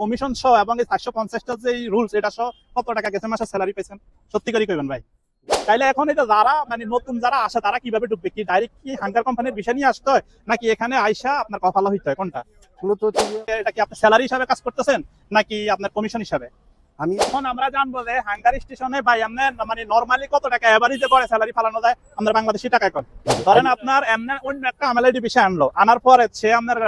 Commission সহ এবং এই চারশো পঞ্চাশটা যে রুলস এটা সহ কত টাকা গেছে মাসে স্যালারি পেয়েছেন সত্যি করে কইবেন ভাই। তাইলে এখন এটা যারা মানে নতুন যারা আসে তারা কীভাবে ঢুকবে? কি ডাইরেক্ট কি হাঙ্গার কোম্পানির বিষয় নিয়ে আসতে হয় নাকি এখানে আইসা আপনার কফালা হইতে হয়? কোনটা? এটা কি আপনি স্যালারি হিসাবে কাজ করতেছেন নাকি আপনার কমিশন হিসাবে? আমি এখন আমরা জানব যে হাঙ্গারি স্টেশনে ভাই আপনার মানে নরমালি কত টাকা এভারেজে করে স্যালারি ফালানো যায়? আমরা বাংলাদেশি টাকায় কর। ধরেন আপনার এমনি অন্য একটা আমালাইডি বিষয় আনলো আনার পরে সে আপনার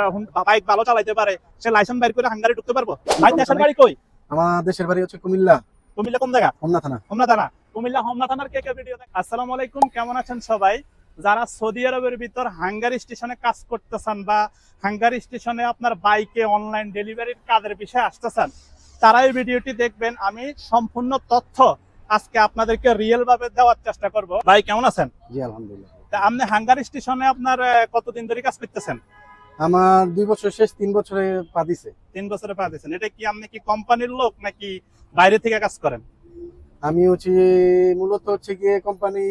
বাইক ভালো চালাইতে পারে সে লাইসেন্স বাইর করে হাঙ্গারে ঢুকতে পারব? ভাই দেশের বাড়ি কই? আমার দেশের বাড়ি হচ্ছে কুমিল্লা। কুমিল্লা কোন জায়গা? হোমনা থানা। হোমনা থানা। কুমিল্লা হোমনা থানার কে কে ভিডিও দেখ? আসসালামু আলাইকুম কেমন আছেন সবাই? যারা সৌদি আরবের ভিতর হাঙ্গারি স্টেশনে কাজ করতেছেন বা হাঙ্গারি স্টেশনে আপনার বাইকে অনলাইন ডেলিভারির কাজের বিষয়ে আসতেছেন তারা এই ভিডিওটি দেখবেন। আমি সম্পূর্ণ তথ্য আজকে আপনাদেরকে রিয়েল ভাবে দেওয়ার চেষ্টা করব। ভাই কেমন আছেন? জি আলহামদুলিল্লাহ। তা আপনি হাঙ্গার স্টেশনে আপনার কতদিন ধরে কাজ করতেছেন? আমার দুই বছর শেষ তিন বছরে পা দিছে। তিন বছরে পা দিয়েছেন এটা কি আপনি কি কোম্পানির লোক নাকি বাইরে থেকে কাজ করেন? আমি হচ্ছে মূলত হচ্ছে গিয়ে কোম্পানি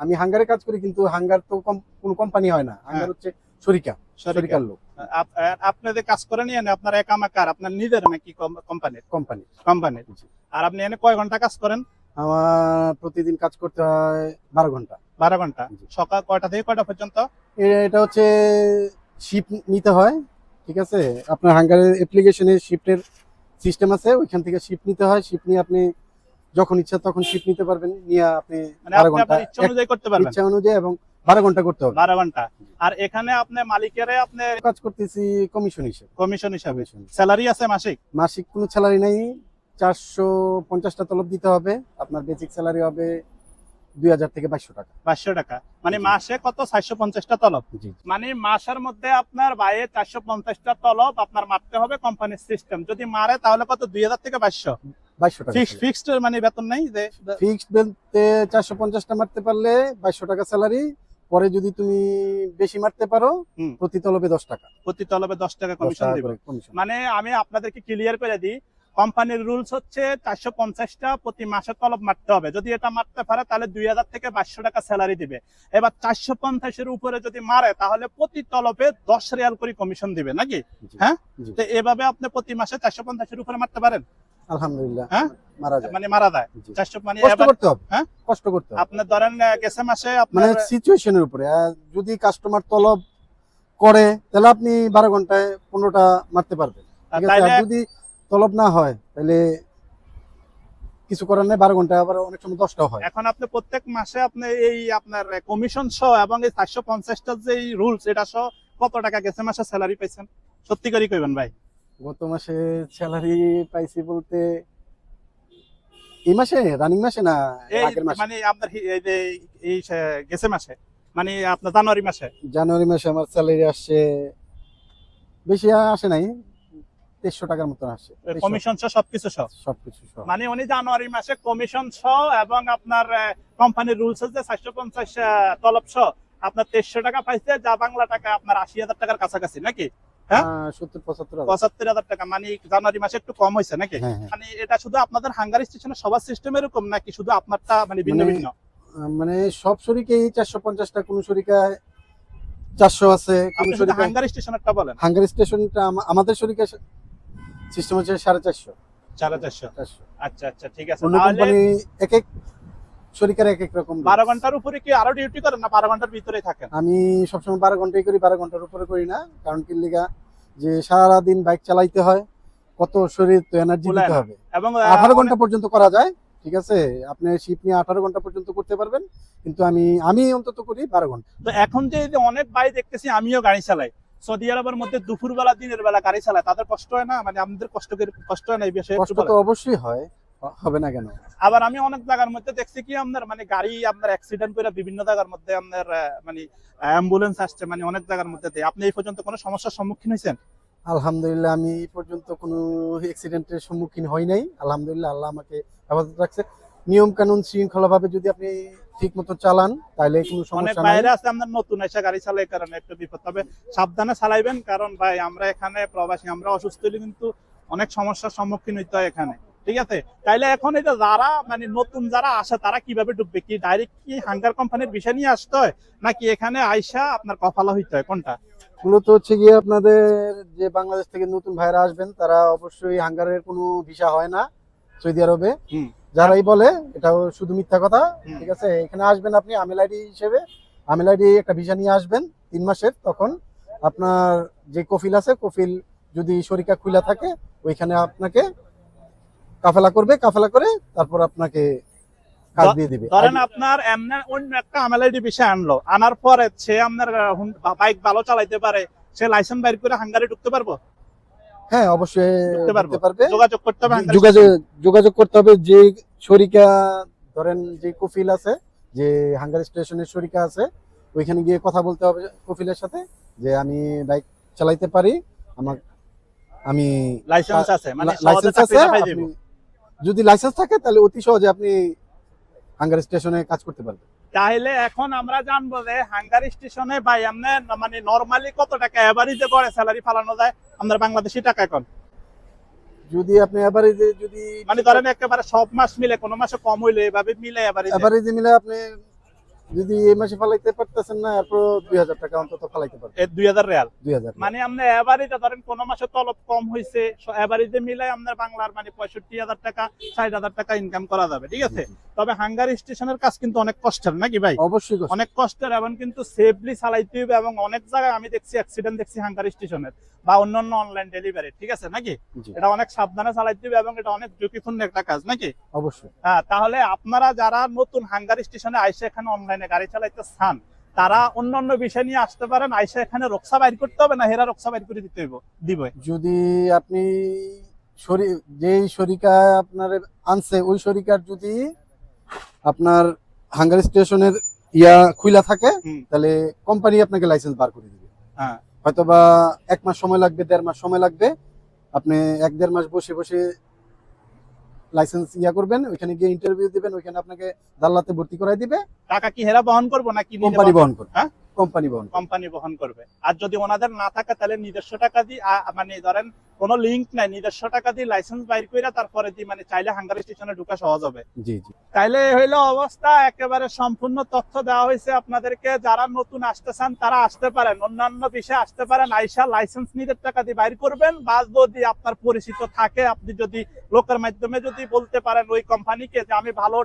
আমি হাঙ্গারে কাজ করি কিন্তু হাঙ্গার তো কোনো কোম্পানি হয় না। হাঙ্গার হচ্ছে শরিকা শরিকার লোক। আপ- আপনি যে কাজ করেন এনে আপনার আপনার নিজের নাকি কোম্পানি কোম্পানির জি। আর আপনি এনে কয় ঘণ্টা কাজ করেন? আমার প্রতিদিন কাজ করতে হয় বারো ঘণ্টা। বারো ঘণ্টা। সকাল কয়টা থেকে কয়টা পর্যন্ত? এটা হচ্ছে শিপ নিতে হয় ঠিক আছে? আপনার হাঙ্গারের অ্যাপ্লিকেশনে শিফটের সিস্টেম আছে ওইখান থেকে শিপ নিতে হয়। শিপ নিয়ে আপনি যখন ইচ্ছা তখন শিপ নিতে পারবেন নিয়ে আপনি মানে বারো ঘণ্টা ইচ্ছা অনুযায়ী করতে পারবেন? ইচ্ছা অনুযায়ী এবং বারো ঘণ্টা করতে হবে। বারো ঘণ্টা। আর এখানে আপনি মালিকের আপনি কাজ করতেছি কমিশন হিসেবে। কমিশন হিসাবে। স্যালারি আছে মাসিক? মাসিক কোনো স্যালারি নাই। চারশো পঞ্চাশটা তলব দিতে হবে। আপনার বেসিক স্যালারি হবে দুই হাজার থেকে বাইশশো টাকা। টাকা। মানে মাসে কত? চারশো পঞ্চাশটা তলব? মানে মাসের মধ্যে আপনার বাইরে চারশো পঞ্চাশটা তলব আপনার মারতে হবে কোম্পানির সিস্টেম যদি মারে তাহলে কত? দুই হাজার থেকে বাইশশো। বাইশশো টাকা। ফিক্সড ফিক্সড মানে বেতন নেই যে ফিক্সড বলতে চারশো পঞ্চাশটা মারতে পারলে বাইশশো টাকা স্যালারি পরে যদি তুমি বেশি মারতে পারো প্রতি তলবে দশ টাকা। প্রতি তলবে দশ টাকা কমিশন দিবে মানে আমি আপনাদেরকে ক্লিয়ার করে দিই কোম্পানির রুলস হচ্ছে চারশো পঞ্চাশটা প্রতি মাসে তলব মারতে হবে। যদি এটা মারতে পারে তাহলে দুই হাজার থেকে বাইশশো টাকা স্যালারি দিবে। এবার চারশো পঞ্চাশের উপরে যদি মারে তাহলে প্রতি তলবে দশ রিয়াল করে কমিশন দিবে নাকি? হ্যাঁ? তো এভাবে আপনি প্রতি মাসে চারশো পঞ্চাশের উপরে মারতে পারেন? আলহামদুলিল্লাহ হ্যাঁ? মারা যায়। মানে মারা যায়। চারশো মানে কষ্ট করতে হবে হ্যাঁ? কষ্ট করতে হবে। আপনার ধরেন গেছে মাসে মানে সিচুয়েশনের উপরে যদি কাস্টমার তলব করে তাহলে আপনি বারো ঘন্টায় পনেরোটা মারতে পারবেন। যদি তলব না হয় তাহলে কিছু করার নেই বারো ঘন্টায় আবার অনেক সময় দশটাও হয়। এখন আপনি প্রত্যেক মাসে আপনি এই আপনার কমিশন সহ এবং এই চারশো পঞ্চাশটা যে রুলস এটা সহ কত টাকা গেছে মাসে স্যালারি পাইছেন? সত্যি করে কইবেন ভাই। গত মাসে স্যালারি পাইছি বলতে এই মাসে? রানিং মাসে না আগের মাসে? মানে আপনার এই গেছে মাসে? মানে আপনার জানুয়ারি মাসে? জানুয়ারি মাসে আমার স্যালারি আসছে বেশি আসে নাই তেইশশো টাকার আসছে কমিশন সহ সবকিছু সহ? সবকিছু সহ। মানে উনি জানুয়ারি মাসে কমিশন সহ এবং আপনার কোম্পানির রুলস যে চারশো পঞ্চাশ তলব সহ আপনার তেইশশো টাকা পাইছে যা বাংলা টাকা আপনার আশি হাজার টাকার কাছাকাছি নাকি? পঁচাত্তর হাজার। টাকা। মানে জানুয়ারি মাসে একটু কম হয়েছে নাকি? হ্যাঁ হ্যাঁ। মানে এটা শুধু আপনাদের হাঙ্গারি স্টেশনে সবার সিস্টেম এরকম নাকি শুধু আপনারটা মানে ভিন্ন মানে ভিন্ন? মানে সব শরিকেই চারশো পঞ্চাশটা কোন শরিকায় চারশো আছে হাঙ্গারি স্টেশনেরটা বলেন। হাঙ্গারি স্টেশনটা আমাদের শরিকা সিস্টেম হচ্ছে সাড়ে চারশো। সাড়ে চারশো। আচ্ছা আচ্ছা ঠিক আছে। এক এক শরিকার এক এক রকম বারো ঘণ্টার উপরে কি আরও ডিউটি করেন না বারো ঘণ্টার ভিতরে থাকেন আমি সবসময় বারো ঘন্টাই করি বারো ঘণ্টার উপরে করি না। কারণ কি লিগা যে সারাদিন বাইক চালাইতে হয় কত শরীর তো এনার্জি দিতে হবে। এবং আঠারো ঘণ্টা পর্যন্ত করা যায় ঠিক আছে? আপনি শিপ নিয়ে আঠারো ঘণ্টা পর্যন্ত করতে পারবেন। কিন্তু আমি আমি অন্তত করি বারো ঘণ্টা। তো এখন যে অনেক ভাই দেখতেছি আমিও গাড়ি চালাই। সৌদি আরবের মধ্যে দুপুর বেলা দিনের বেলা গাড়ি চালায় তাদের কষ্ট হয় না? মানে আমাদের কষ্ট কষ্ট হয় না এই বিষয়ে কষ্ট তো অবশ্যই হয় হবে না কেন? আবার আমি অনেক জায়গার মধ্যে দেখছি কি আপনার মানে গাড়ি আপনার অ্যাক্সিডেন্ট করে বিভিন্ন জায়গার মধ্যে আপনার মানে অ্যাম্বুলেন্স আসছে মানে অনেক জায়গার মধ্যে দেয়। আপনি এই পর্যন্ত কোনো সমস্যার সম্মুখীন হয়েছেন? আলহামদুলিল্লাহ আমি এই পর্যন্ত কোনো অ্যাক্সিডেন্টের সম্মুখীন হই নাই। আলহামদুলিল্লাহ আল্লাহ আমাকে হেফাজত রাখছে। নিয়ম কানুন শৃঙ্খলা ভাবে যদি আপনি ঠিক মতো চালান তাহলে কোনো সমস্যা নাই। বাইরে আছে আপনার নতুন এসে গাড়ি চালাই কারণে একটু বিপদ। তবে সাবধানে চালাইবেন কারণ ভাই আমরা এখানে প্রবাসী আমরা অসুস্থ হলে কিন্তু অনেক সমস্যার সম্মুখীন হইতে হয় এখানে। ঠিক আছে? তাইলে এখন এটা যারা মানে নতুন যারা আসে তারা কীভাবে ঢুকবে? কি ডাইরেক্ট কি হাঙ্গার কোম্পানির বিষয় নিয়ে আসতে হয়? নাকি এখানে আইসা আপনার কফালা হইতে হয়? কোনটা? মূলত হচ্ছে গিয়ে আপনাদের যে বাংলাদেশ থেকে নতুন ভাইরা আসবেন তারা অবশ্যই হাঙ্গারের কোনো ভিসা হয় না সৌদি আরবে। হুম। যারাই বলে এটাও শুধু মিথ্যা কথা। ঠিক আছে? এখানে আসবেন আপনি আমেল আইডি হিসেবে। আমেল আইডি একটা ভিসা নিয়ে আসবেন তিন মাসের তখন আপনার যে কফিল আছে কফিল যদি শরিকা খুলা থাকে ওইখানে আপনাকে কাফেলা করবে কাফেলা করে তারপর আপনাকে কাজ দিয়ে দিবে। ধরেন আপনার এমনি অন্য একটা আমেলাইডি বিষয় আনলো আনার পরে সে আপনার বাইক ভালো চালাইতে পারে সে লাইসেন্স বাইর করে হাঙ্গারি ঢুকতে পারব? হ্যাঁ অবশ্যই পারবে। যোগাযোগ করতে হবে যোগাযোগ যোগাযোগ করতে হবে যে শরিকা ধরেন যে কফিল আছে যে হাঙ্গারি স্টেশনের শরিকা আছে ওইখানে গিয়ে কথা বলতে হবে কফিলের সাথে যে আমি বাইক চালাইতে পারি আমার আমি লাইসেন্স আছে মানে লাইসেন্স আছে যদি লাইসেন্স থাকে তাহলে অতি সহজে আপনি হাঙ্গারি স্টেশনে কাজ করতে পারবেন। তাহলে এখন আমরা জানব যে হাঙ্গারি স্টেশনে ভাই আপনি মানে নরমালি কত টাকা এভারেজে করে স্যালারি ফালানো যায়? আমাদের বাংলাদেশি টাকা এখন। যদি আপনি এভারেজে যদি মানে ধরেন একেবারে সব মাস মিলে কোনো মাসে কম হইলে এভাবে মিলে এভারেজে এভারেজে মিলে আপনি যদি এই মাসে ফালাইতে পারতেছেন না এরপর দুই হাজার টাকা অন্তত ফালাইতে পারবেন। দুই হাজার রিয়াল? দুই হাজার মানে এভারেজে ধরেন কোনো মাসে তলব কম হয়েছে এভারেজে মিলে আপনার বাংলার মানে পঁয়ষট্টি হাজার টাকা ষাট হাজার টাকা ইনকাম করা যাবে ঠিক আছে? তবে হাঙ্গারি স্টেশনের কাজ কিন্তু অনেক কষ্টের নাকি ভাই? অবশ্যই অনেক কষ্টের এবং কিন্তু সেফলি চালাইতে হবে এবং অনেক জায়গায় আমি দেখছি অ্যাক্সিডেন্ট দেখছি হাঙ্গারি স্টেশনের। বা অন্যান্য অনলাইন ডেলিভারি ঠিক আছে নাকি? এটা অনেক সাবধানে চালাইতে হবে এবং এটা অনেক ঝুঁকিপূর্ণ একটা কাজ নাকি? অবশ্যই। হ্যাঁ তাহলে আপনারা যারা নতুন হাঙ্গারি স্টেশনে আইসে এখানে অনলাইনে গাড়ি চালাইতে চান তারা অন্যান্য বিষয় নিয়ে আসতে পারেন আইসে এখানে রক্সা বাইর করতে হবে না হেরা রক্সা বাইর করে দিতে হইব দিবে যদি আপনি যেই শরিকা আপনার আনছে ওই শরিকার যদি আপনার হাঙ্গারি স্টেশনের ইয়া খুলা থাকে। তাহলে কোম্পানি আপনাকে লাইসেন্স বার করে দিবে। হ্যাঁ। হয়তোবা এক মাস সময় লাগবে দেড় মাস সময় লাগবে। আপনি এক দেড় মাস বসে বসে লাইসেন্স ইয়া করবেন ওইখানে গিয়ে ইন্টারভিউ দিবেন ওইখানে আপনাকে দাল্লাতে ভর্তি করাই দিবে। টাকা কি হেরা বহন করব নাকি কি কোম্পানি বহন করবে। হ্যাঁ? কোম্পানি বহন কোম্পানি বহন করবে। আর যদি ওনাদের না থাকে তাহলে নিজস্ব টাকা দিয়ে মানে ধরেন কোনো লিঙ্ক নাই নিজস্ব টাকা দিয়ে লাইসেন্স বাইর করে তারপরে দিয়ে মানে চাইলে হাঙ্গারি স্টেশনে ঢুকা সহজ হবে। জি জি। তাইলে হইল অবস্থা একেবারে সম্পূর্ণ তথ্য দেওয়া হয়েছে আপনাদেরকে। যারা নতুন আসতে চান তারা আসতে পারেন। অন্যান্য বিষয়ে আসতে পারেন। আইসা লাইসেন্স নিজের টাকা দিয়ে বাইর করবেন। বা যদি আপনার পরিচিত থাকে আপনি যদি লোকের মাধ্যমে যদি বলতে পারেন ওই কোম্পানিকে যে আমি ভালো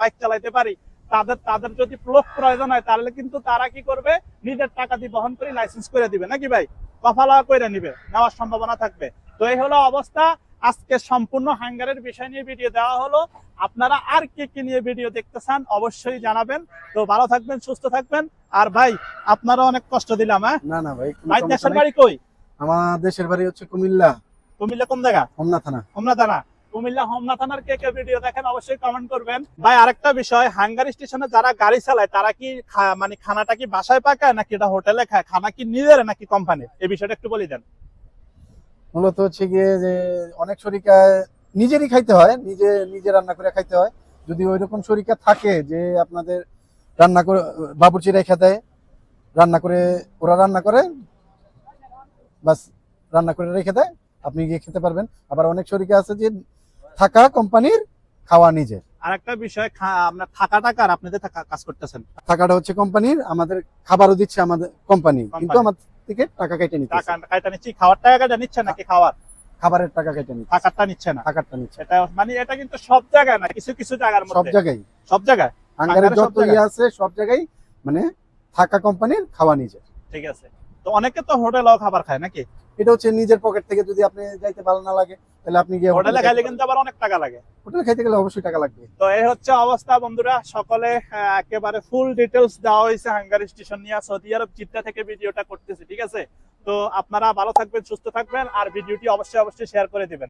বাইক চালাইতে পারি তাদের তাদের যদি লোক প্রয়োজন হয় তাহলে কিন্তু তারা কি করবে? নিজের টাকা দিয়ে বহন করে লাইসেন্স করে দিবে। নাকি ভাই? কফালা করে নিবে। নেওয়ার সম্ভাবনা থাকবে। তো এই হলো অবস্থা। আজকে সম্পূর্ণ হাঙ্গারের বিষয় নিয়ে ভিডিও দেওয়া হলো। আপনারা আর কে কি নিয়ে ভিডিও দেখতে চান অবশ্যই জানাবেন। তো ভালো থাকবেন সুস্থ থাকবেন। আর ভাই আপনারা অনেক কষ্ট দিলাম হ্যাঁ? না না ভাই ভাই দেশের বাড়ি কই? আমার দেশের বাড়ি হচ্ছে কুমিল্লা। কুমিল্লা কোন জায়গা? হোমনা থানা। হোমনা থানা। কুমিল্লা হোমনা থানার কে কে ভিডিও দেখেন, অবশ্যই কমেন্ট করবেন। ভাই, আরেকটা বিষয়, হাঙ্গারি স্টেশনে যারা গাড়ি চালায়, তারা কি মানে খানাটা কি বাসায় পাকায়, নাকি এটা হোটেলে খায়? খানা কি নিজের নাকি কোম্পানির এই বিষয়টা একটু বলে দেন। মূলত হচ্ছে গিয়ে যে, অনেক শরিকায় নিজেরই খাইতে হয়, নিজে নিজে রান্না করে খাইতে হয়। যদি ওই রকম শরিকা থাকে যে আপনাদের রান্না করে, বাবুর্চি রেখে দেয়, রান্না করে, ওরা রান্না করে, বাস, রান্না করে রেখে দেয়, আপনি গিয়ে খেতে পারবেন। আবার অনেক শরিকা আছে যে থাকা কোম্পানির খাওয়া নিজের। আরেকটা বিষয় আপনার থাকা টাকা আর আপনাদের কাজ করতেছেন। থাকাটা হচ্ছে কোম্পানির আমাদের খাবারও দিচ্ছে আমাদের কোম্পানি। কিন্তু আমার থেকে টাকা কেটে নিচ্ছে। টাকা কাটা নিচ্ছি খাওয়ার টাকাটা নিচ্ছে নাকি খাওয়ার? খাবারের টাকা কেটে নিচ্ছে। থাকারটা নিচ্ছে না। থাকারটা নিচ্ছে। এটা মানে এটা কিন্তু সব জায়গায় না কিছু কিছু জায়গার সব জায়গায়। সব জায়গায়? হাঙ্গারের যত ইয়ে আছে সব জায়গায় মানে থাকা কোম্পানির খাওয়া নিজের। ঠিক আছে। তো অনেকে তো হোটেলেও খাবার খায় নাকি? এটা হচ্ছে নিজের পকেট থেকে যদি আপনি যাইতে ভালো না লাগে তাহলে আপনি গিয়ে হোটেলে খাইলে কিন্তু আবার অনেক টাকা লাগে। হোটেলে খাইতে গেলে অবশ্যই টাকা লাগবে। তো এই হচ্ছে অবস্থা বন্ধুরা সকলে একেবারে ফুল ডিটেলস দেওয়া হয়েছে হাঙ্গারি স্টেশন নিয়ে। সৌদি আরব জিদ্দা থেকে ভিডিওটা করতেছি ঠিক আছে? তো আপনারা ভালো থাকবেন সুস্থ থাকবেন আর ভিডিওটি অবশ্যই অবশ্যই শেয়ার করে দিবেন।